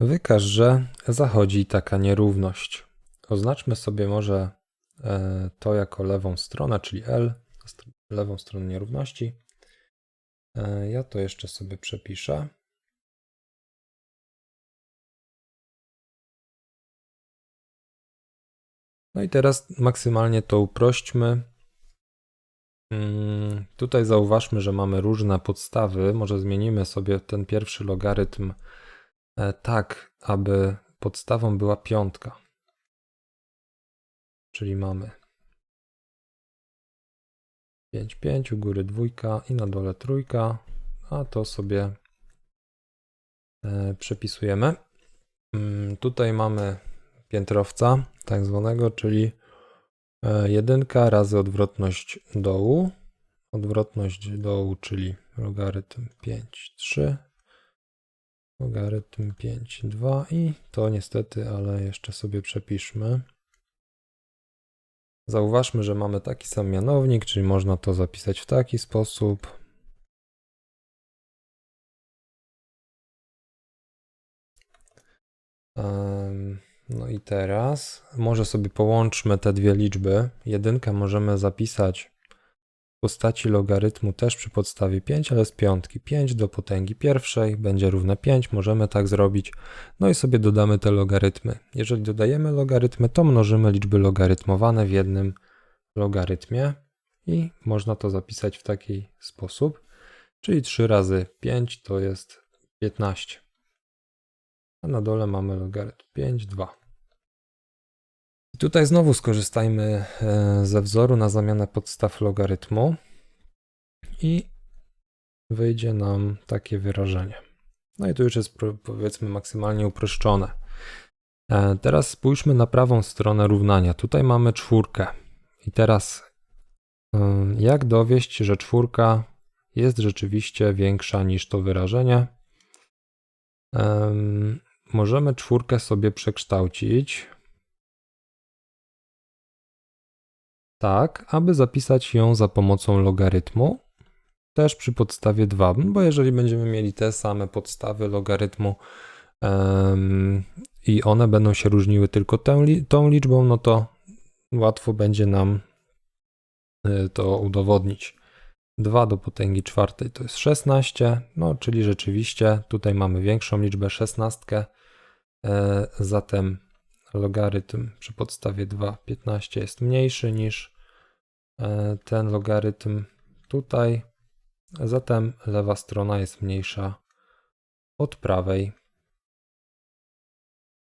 Wykaż, że zachodzi taka nierówność. Oznaczmy sobie może e, to jako lewą stronę, czyli L, lewą stronę nierówności. E, Ja to jeszcze sobie przepiszę. No i teraz maksymalnie to uprośćmy. Mm, Tutaj zauważmy, że mamy różne podstawy. Może zmienimy sobie ten pierwszy logarytm tak, aby podstawą była piątka. Czyli mamy 5, 5, u góry dwójka i na dole trójka, a to sobie e, przepisujemy. Mm, Tutaj mamy piętrowca, tak zwanego, czyli e, jedynka razy odwrotność dołu. Odwrotność dołu, czyli logarytm 5, 3, logarytm 5, 2 i to niestety, ale jeszcze sobie przepiszmy. Zauważmy, że mamy taki sam mianownik, czyli można to zapisać w taki sposób. No i teraz może sobie połączmy te dwie liczby. Jedynkę możemy zapisać postaci logarytmu też przy podstawie 5, ale z piątki. 5 do potęgi pierwszej będzie równe 5, możemy tak zrobić. No i sobie dodamy te logarytmy. Jeżeli dodajemy logarytmy, to mnożymy liczby logarytmowane w jednym logarytmie i można to zapisać w taki sposób. Czyli 3 razy 5 to jest 15. A na dole mamy logarytm 5, 2. I tutaj znowu skorzystajmy e, ze wzoru na zamianę podstaw logarytmu i wyjdzie nam takie wyrażenie. No i tu już jest powiedzmy maksymalnie uproszczone. E, Teraz spójrzmy na prawą stronę równania. Tutaj mamy czwórkę. I teraz y, jak dowieść, że czwórka jest rzeczywiście większa niż to wyrażenie? Em, Możemy czwórkę sobie przekształcić tak, aby zapisać ją za pomocą logarytmu, też przy podstawie 2, bo jeżeli będziemy mieli te same podstawy logarytmu em, i one będą się różniły tylko tą, li- tą liczbą, no to łatwo będzie nam y, to udowodnić. 2 do potęgi czwartej to jest 16, no czyli rzeczywiście tutaj mamy większą liczbę 16, e, zatem logarytm przy podstawie 2, 15 jest mniejszy niż ten logarytm tutaj, zatem lewa strona jest mniejsza od prawej.